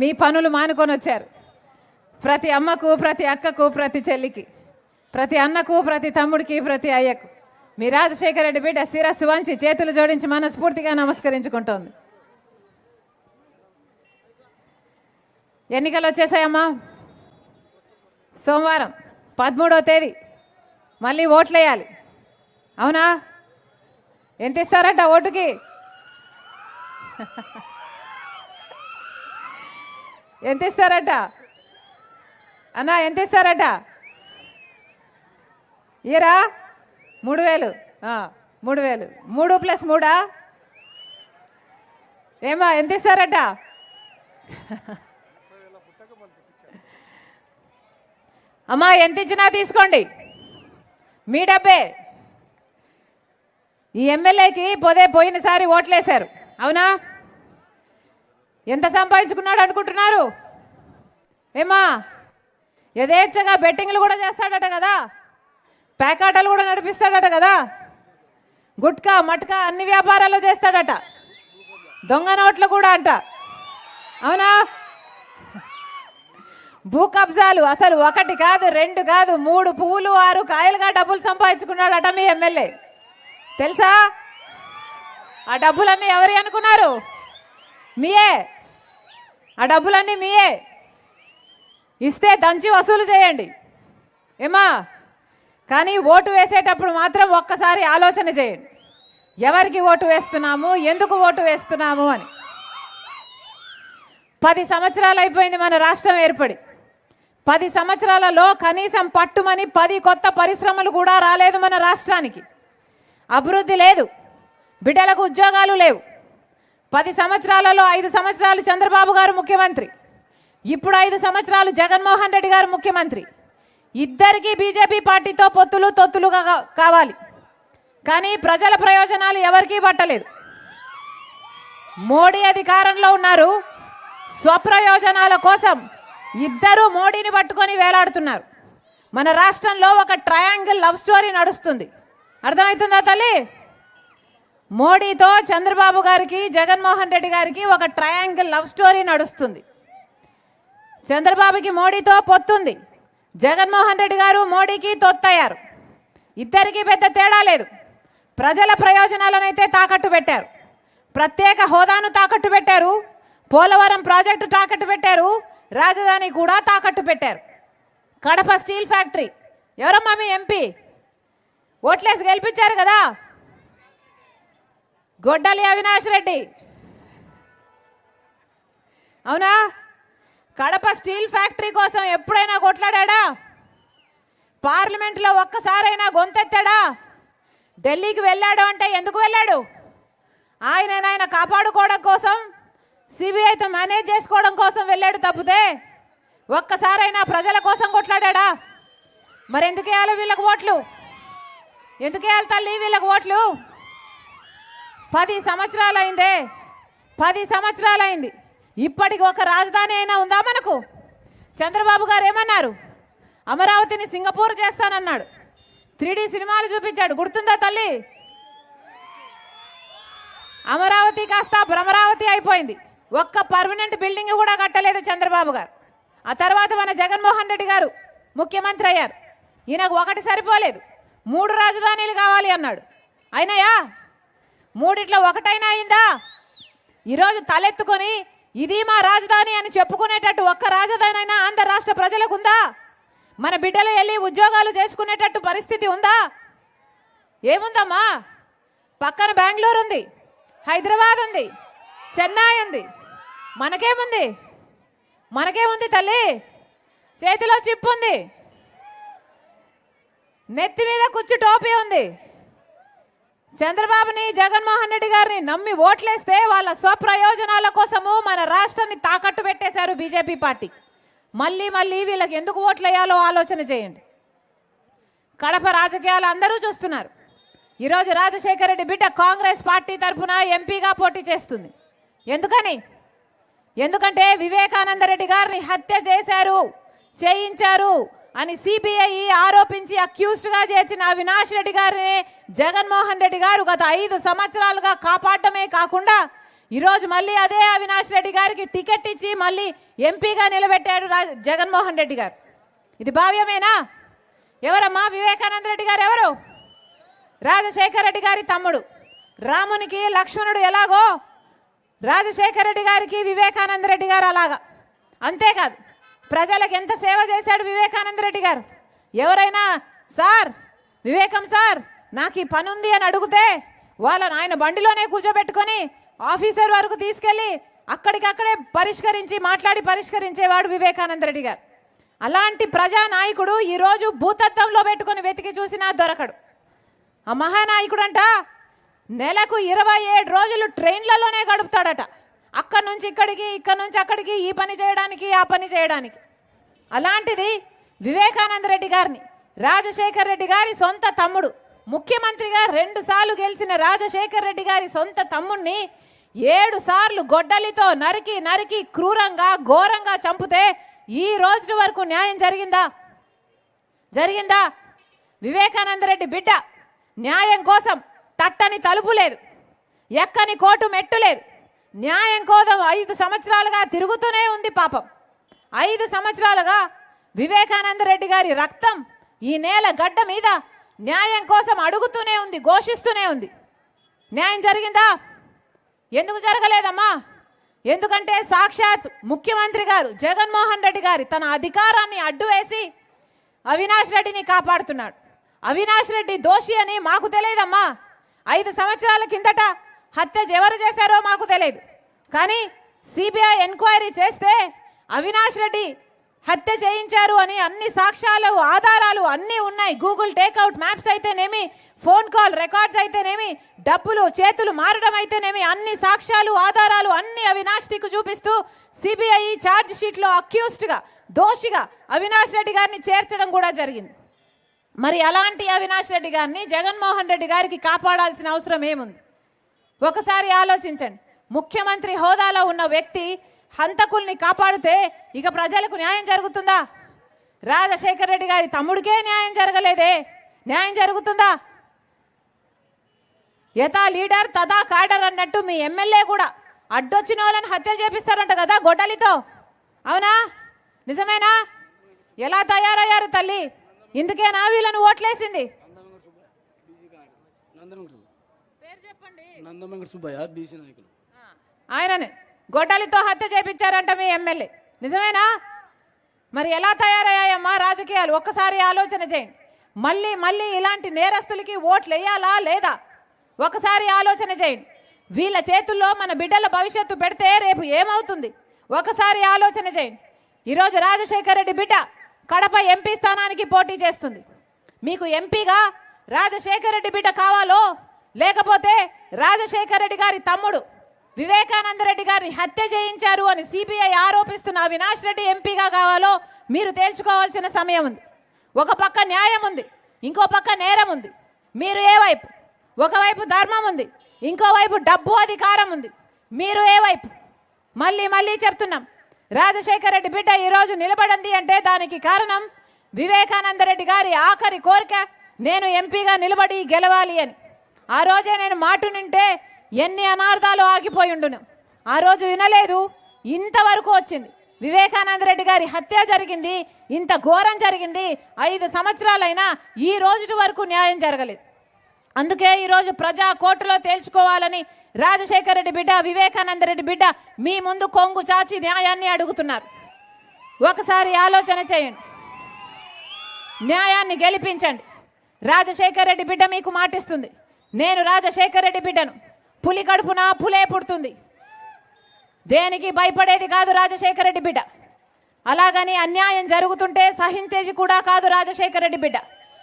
మీ పనులు మానుకొని వచ్చారు. ప్రతి అమ్మకు ప్రతి అక్కకు ప్రతి చెల్లికి ప్రతి అన్నకు ప్రతి తమ్ముడికి ప్రతి అయ్యకు. మీ రాజశేఖర రెడ్డి బిడ్డ శిరస్సు వంచి చేతులు జోడించి మనస్ఫూర్తిగా నమస్కరించుకుంటోంది. ఎన్నికలు వచ్చేసాయమ్మా. సోమవారం పదమూడవ తేదీ మళ్ళీ ఓట్లేయాలి. అవునా? ఎంత ఇస్తారట ఓటుకి? ఎంత ఇస్తారట? అన్నా ఎంత ఇస్తారట? ఈరా మూడు వేలు. మూడు వేలు. మూడు ప్లస్ మూడా? ఏమా ఎంత ఇస్తారట? అమ్మా ఎంత ఇచ్చినా తీసుకోండి. మీ డబ్బే. ఈ ఎమ్మెల్యేకి పొదే పోయినసారి ఓట్లేశారు. అవునా? ఎంత సంపాదించుకున్నాడు అనుకుంటున్నారు? ఏమా? యథేచ్ఛగా బెట్టింగ్లు కూడా చేస్తాడట కదా? ప్యాకాటలు కూడా నడిపిస్తాడట కదా? గుట్కా మట్కా అన్ని వ్యాపారాలు చేస్తాడట. దొంగ నోట్లు కూడా అంట. అవునా? భూ కబ్జాలు అసలు ఒకటి కాదు రెండు కాదు మూడు పువ్వులు ఆరు కాయలుగా డబ్బులు సంపాదించుకున్నాడట మీ ఎమ్మెల్యే. తెలుసా? ఆ డబ్బులన్నీ ఎవరి అనుకున్నారు? మీయే. ఆ డబ్బులన్నీ మీయే. ఇస్తే దంచి వసూలు చేయండి. ఏమా? కానీ ఓటు వేసేటప్పుడు మాత్రం ఒక్కసారి ఆలోచన చేయండి. ఎవరికి ఓటు వేస్తున్నాము? ఎందుకు ఓటు వేస్తున్నాము అని. పది సంవత్సరాలు అయిపోయింది మన రాష్ట్రం ఏర్పడి. పది సంవత్సరాలలో కనీసం పట్టుమని పది కొత్త పరిశ్రమలు కూడా రాలేదు మన రాష్ట్రానికి. అభివృద్ధి లేదు. బిడ్డలకు ఉద్యోగాలు లేవు. పది సంవత్సరాలలో ఐదు సంవత్సరాలు చంద్రబాబు గారు ముఖ్యమంత్రి. ఇప్పుడు ఐదు సంవత్సరాలు జగన్మోహన్ రెడ్డి గారు ముఖ్యమంత్రి. ఇద్దరికీ బీజేపీ పార్టీతో పొత్తులు తొత్తులుగా కావాలి. కానీ ప్రజల ప్రయోజనాలు ఎవరికీ పట్టలేదు. మోడీ అధికారంలో ఉన్నారు. స్వప్రయోజనాల కోసం ఇద్దరు మోడీని పట్టుకొని వేలాడుతున్నారు. మన రాష్ట్రంలో ఒక ట్రయాంగిల్ లవ్ స్టోరీ నడుస్తుంది. అర్థమవుతుందా తల్లి? మోడీతో చంద్రబాబు గారికి జగన్మోహన్ రెడ్డి గారికి ఒక ట్రయాంగిల్ లవ్ స్టోరీ నడుస్తుంది. చంద్రబాబుకి మోడీతో పొత్తుంది. జగన్మోహన్ రెడ్డి గారు మోడీకి తొత్తయ్యారు. ఇద్దరికీ పెద్ద తేడా లేదు. ప్రజల ప్రయోజనాలనైతే తాకట్టు పెట్టారు. ప్రత్యేక హోదాను తాకట్టు పెట్టారు. పోలవరం ప్రాజెక్టు తాకట్టు పెట్టారు. రాజధాని కూడా తాకట్టు పెట్టారు. Kadapa steel factory. ఎవరమ్మా మీ ఎంపీ? ఓట్లేసి గెలిపించారు కదా. గొడ్డలి అవినాష్ రెడ్డి. అవునా? కడప స్టీల్ ఫ్యాక్టరీ కోసం ఎప్పుడైనా కొట్లాడా పార్లమెంట్లో ఒక్కసారైనా గొంతెత్తాడా? ఢిల్లీకి వెళ్ళాడు అంటే ఎందుకు వెళ్ళాడు? ఆయన ఆయన కాపాడుకోవడం కోసం సిబిఐతో మేనేజ్ చేసుకోవడం కోసం వెళ్ళాడు తప్పితే ఒక్కసారైనా ప్రజల కోసం కొట్లాడా మరి ఎందుకు వేయాలి వీళ్ళకి ఓట్లు? ఎందుకు వేయాలి తల్లి వీళ్ళకి ఓట్లు? పది సంవత్సరాలు అయిందే పది సంవత్సరాలు అయింది ఇప్పటికి ఒక రాజధాని అయినా ఉందా మనకు? చంద్రబాబు గారు ఏమన్నారు? అమరావతిని సింగపూర్ చేస్తానన్నాడు. త్రీ సినిమాలు చూపించాడు. గుర్తుందా తల్లి? అమరావతి కాస్త భ్రమరావతి అయిపోయింది. ఒక్క పర్మనెంట్ బిల్డింగ్ కూడా కట్టలేదు చంద్రబాబు గారు. ఆ తర్వాత మన జగన్మోహన్ రెడ్డి గారు ముఖ్యమంత్రి అయ్యారు. ఈయనకు ఒకటి సరిపోలేదు. మూడు రాజధానీలు కావాలి అన్నాడు. అయినాయా? మూడిట్లో ఒకటైనా అయిందా? ఈరోజు తలెత్తుకొని ఇది మా రాజధాని అని చెప్పుకునేటట్టు ఒక్క రాజధాని అయినా ఆంధ్ర రాష్ట్ర ప్రజలకు ఉందా? మన బిడ్డలు వెళ్ళి ఉద్యోగాలు చేసుకునేటట్టు పరిస్థితి ఉందా? ఏముందమ్మా? పక్కన బెంగళూరు ఉంది హైదరాబాద్ ఉంది చెన్నై ఉంది. మనకేముంది? మనకేముంది తల్లి? చేతిలో చిప్పు ఉంది. నెత్తి మీద కుచ్చు టోపీ ఉంది. చంద్రబాబుని జగన్మోహన్ రెడ్డి గారిని నమ్మి ఓట్లేస్తే వాళ్ళ స్వప్రయోజనాల కోసము మన రాష్ట్రాన్ని తాకట్టు పెట్టేశారు బీజేపీ పార్టీ. మళ్ళీ మళ్ళీ వీళ్ళకి ఎందుకు ఓట్లేయాలో ఆలోచన చేయండి. కడప రాజకీయాలు అందరూ చూస్తున్నారు. ఈరోజు రాజశేఖర రెడ్డి బిడ్డ కాంగ్రెస్ పార్టీ తరఫున ఎంపీగా పోటీ చేస్తుంది. ఎందుకని? ఎందుకంటే వివేకానంద రెడ్డి గారిని హత్య చేశారు చేయించారు. అని సిబిఐ ఆరోపించి అక్యూజ్డ్గా చేసిన అవినాష్ రెడ్డి గారిని జగన్మోహన్ రెడ్డి గారు గత ఐదు సంవత్సరాలుగా కాపాడటమే కాకుండా ఈరోజు మళ్ళీ అదే అవినాష్ రెడ్డి గారికి టికెట్ ఇచ్చి మళ్ళీ ఎంపీగా నిలబెట్టాడు జగన్మోహన్ రెడ్డి గారు. ఇది భావ్యమేనా? ఎవరమ్మా? వివేకానంద రెడ్డి గారు ఎవరు? రాజశేఖర రెడ్డి గారి తమ్ముడు. రామునికి లక్ష్మణుడు ఎలాగో? రాజశేఖర రెడ్డి గారికి వివేకానంద రెడ్డి గారు అలాగా. అంతేకాదు. ప్రజలకు ఎంత సేవ చేశాడు వివేకానంద రెడ్డి గారు? ఎవరైనా సార్ వివేకం సార్ నాకు ఈ పని ఉంది అని అడిగితే వాళ్ళని ఆయన బండిలోనే కూర్చోబెట్టుకొని ఆఫీసర్ వరకు తీసుకెళ్ళి అక్కడికక్కడే పరిష్కరించి మాట్లాడి పరిష్కరించేవాడు వివేకానంద రెడ్డి గారు. అలాంటి ప్రజానాయకుడు ఈరోజు భూతత్వంలో పెట్టుకొని వెతికి చూసినా దొరకడు. ఆ మహానాయకుడంట నెలకు ఇరవై ఏడు రోజులు ట్రైన్లలోనే గడుపుతాడట. అక్కడి నుంచి ఇక్కడికి ఇక్కడి నుంచి అక్కడికి ఈ పని చేయడానికి ఆ పని చేయడానికి. అలాంటిది వివేకానంద రెడ్డి గారిని రాజశేఖర్ రెడ్డి గారి సొంత తమ్ముడు ముఖ్యమంత్రిగా రెండు సార్లు గెలిచిన రాజశేఖర్ రెడ్డి గారి సొంత తమ్ముణ్ణి ఏడు సార్లు గొడ్డలితో నరికి నరికి క్రూరంగా ఘోరంగా చంపితే ఈ రోజు వరకు న్యాయం జరిగిందా? జరిగిందా? వివేకానంద రెడ్డి బిడ్డ న్యాయం కోసం తట్టని తలుపు లేదు. ఎక్కని కోటు మెట్టు లేదు. న్యాయం కోసం ఐదు సంవత్సరాలుగా తిరుగుతూనే ఉంది పాపం. ఐదు సంవత్సరాలుగా వివేకానంద రెడ్డి గారి రక్తం ఈ నేల గడ్డ మీద న్యాయం కోసం అడుగుతూనే ఉంది ఘోషిస్తూనే ఉంది. న్యాయం జరిగిందా? ఎందుకు జరగలేదమ్మా? ఎందుకంటే సాక్షాత్ ముఖ్యమంత్రి గారు జగన్మోహన్ రెడ్డి గారి తన అధికారాన్ని అడ్డు వేసి అవినాష్ రెడ్డిని కాపాడుతున్నాడు. అవినాష్ రెడ్డి దోషి అని మాకు తెలియదమ్మా. ఐదు సంవత్సరాల కిందట హత్య ఎవరు చేశారో మాకు తెలియదు. కానీ సిబిఐ ఎంక్వైరీ చేస్తే అవినాష్ రెడ్డి హత్య చేయించారు అని అన్ని సాక్ష్యాలు ఆధారాలు అన్నీ ఉన్నాయి. గూగుల్ టేక్అవుట్ మ్యాప్స్ అయితేనేమి ఫోన్ కాల్ రికార్డ్స్ అయితేనేమి డబ్బులు చేతులు మారడం అయితేనేమి అన్ని సాక్ష్యాలు ఆధారాలు అన్ని అవినాష్ దిక్కు చూపిస్తూ సిబిఐ ఛార్జ్ షీట్లో అక్యూస్డ్గా దోషిగా అవినాష్ రెడ్డి గారిని చేర్చడం కూడా జరిగింది. మరి అలాంటి అవినాష్ రెడ్డి గారిని జగన్మోహన్ రెడ్డి గారికి కాపాడాల్సిన అవసరం ఏముంది? ఒకసారి ఆలోచించండి. ముఖ్యమంత్రి హోదాలో ఉన్న వ్యక్తి హంతకుల్ని కాపాడితే ఇక ప్రజలకు న్యాయం జరుగుతుందా? రాజశేఖర రెడ్డి గారి తమ్ముడికే న్యాయం జరగలేదే? న్యాయం జరుగుతుందా? యథా లీడర్ తదా కాడర్ అన్నట్టు మీ ఎమ్మెల్యే కూడా అడ్డొచ్చిన వాళ్ళని హత్యలు చేపిస్తారంట కదా గొడ్డలితో. అవునా? నిజమేనా? ఎలా తయారయ్యారు తల్లి? ఇందుకే నా వీళ్ళని ఓట్లేసింది. నందనగర్ నందమంగళ సుబ్బయ్య బీసీ నాయకులు. ఆయనని గొడ్డలితో హత్య చేపించారంట మీ ఎమ్మెల్యే. నిజమేనా? మరి ఎలా తయారయ్యాయమ్మా రాజకీయాలు? ఒక్కసారి ఆలోచన చేయండి. మళ్ళీ మళ్ళీ ఇలాంటి నేరస్తులకి ఓట్లు వేయాలా లేదా? ఒకసారి ఆలోచన చేయండి. వీళ్ళ చేతుల్లో మన బిడ్డల భవిష్యత్తు పెడితే రేపు ఏమవుతుంది? ఒకసారి ఆలోచన చేయండి. ఈరోజు రాజశేఖర రెడ్డి బిడ్డ కడప ఎంపీ స్థానానికి పోటీ చేస్తుంది. మీకు ఎంపీగా రాజశేఖర రెడ్డి బిడ్డ కావాలో లేకపోతే రాజశేఖర రెడ్డి గారి తమ్ముడు వివేకానంద రెడ్డి గారిని హత్య చేయించారు అని సిబిఐ ఆరోపిస్తున్న అవినాష్ రెడ్డి ఎంపీగా కావాలో మీరు తేల్చుకోవాల్సిన సమయం ఉంది. ఒక పక్క న్యాయం ఉంది ఇంకో పక్క నేరం ఉంది. మీరు ఏ వైపు? ఒకవైపు ధర్మం ఉంది ఇంకోవైపు డబ్బు అధికారం ఉంది. మీరు ఏ వైపు? మళ్ళీ మళ్ళీ చెప్తున్నాం. రాజశేఖర రెడ్డి బిడ్డ ఈరోజు నిలబడింది అంటే దానికి కారణం వివేకానంద రెడ్డి గారి ఆఖరి కోరిక నేను ఎంపీగా నిలబడి గెలవాలి అని. ఆ రోజే నేను మాట నింటే ఎన్ని అనార్థాలు ఆగిపోయి ఉండును. ఆ రోజు వినలేదు ఇంతవరకు వచ్చింది. వివేకానంద రెడ్డి గారి హత్య జరిగింది ఇంత ఘోరం జరిగింది ఐదు సంవత్సరాలైనా ఈ రోజు వరకు న్యాయం జరగలేదు. అందుకే ఈరోజు ప్రజా కోర్టులో తేల్చుకోవాలని రాజశేఖర రెడ్డి బిడ్డ వివేకానంద రెడ్డి బిడ్డ మీ ముందు కొంగు చాచి న్యాయాన్ని అడుగుతున్నారు. ఒకసారి ఆలోచన చేయండి. న్యాయాన్ని గెలిపించండి. రాజశేఖర రెడ్డి బిడ్డ మీకు మాటిస్తుంది. నేను రాజశేఖర్ రెడ్డి బిడ్డను. పులి కడుపున పులే పుడుతుంది. దేనికి భయపడేది కాదు రాజశేఖర రెడ్డి బిడ్డ. అలాగని అన్యాయం జరుగుతుంటే సహించేది కూడా కాదు రాజశేఖర రెడ్డి బిడ్డ.